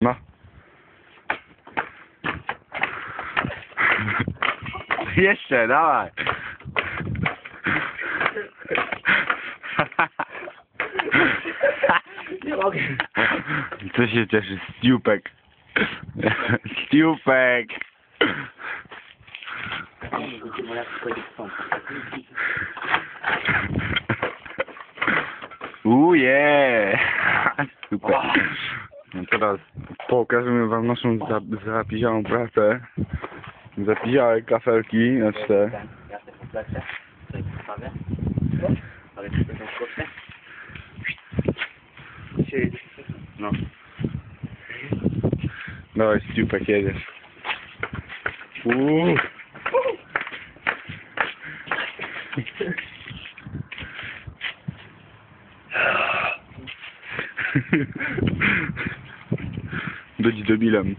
No. Jeszcze, dawaj. Nie mogę. Co się cieszy? Stiupek. Stiupek. Uje! Super. Teraz pokażemy wam naszą za, zapiziałą pracę. Zapiziałe kafelki, znaczy te. Ja te komplekse. Tutaj postawię. Ale jedziesz. Uuu. de 2000 hommes.